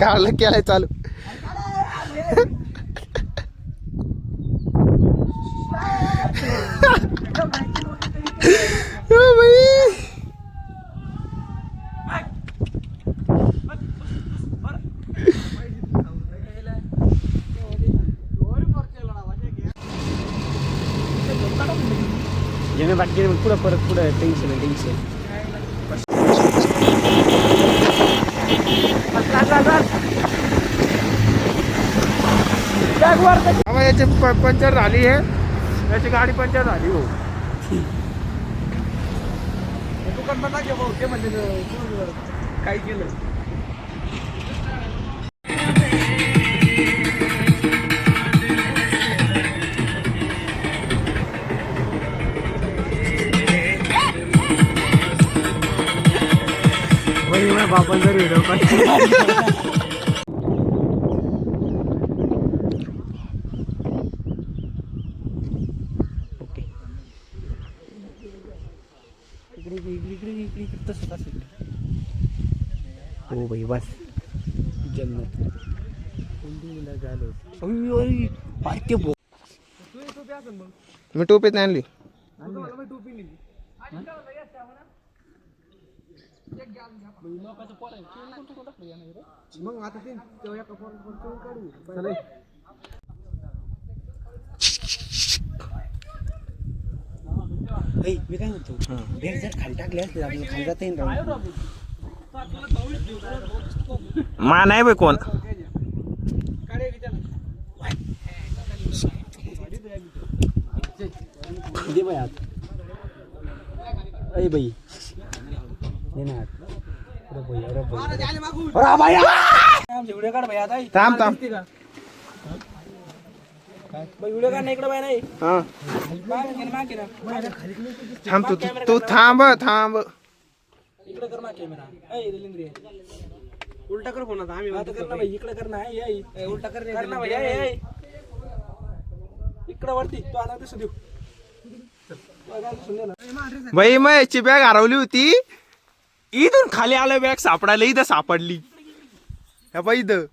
કાળ ક્યારે ચાલુ jangan bagian pura-pura tension tension बाबा याची पंक्चर झाली आहे. याची गाडी पंक्चर झाली हो. काय केलं? बापन जर व्हिडिओ ओके इकडे इकडे इकडे इकडे इकडे तसं तसं हो भाई बस. जन्नत. झालो अरे ते बो मी टोपीत नाही आणली. मग आता ते तेव्हा काढू मी काय म्हणतो? बेड जर खाली टाकले असते आपण खाली जाता येईल राहून. मा नाही बाई कोण. दे बाई आत अय बाई. दे ना आत. अरे बाई अरे बाई अरे बाई थांब थांब. व्हिडिओ इकडे बाई नाही हा. मागे ना, मागे ना. थांब तू तू- तू थांब थांब. इकडे कर ना कॅमेरा उलटा कर फोन आता आम्ही आता कर ना बाई इकडे कर ना अय, अय. उलटा कर कर ना. इकडे वरती तू आता दिसू देऊ. तू आता दिसून दे ना. बाई मग याची बॅग हरवली होती. इथून खाली आलं बॅग सापडायला इथं सापडली. ह्या बाई इथं.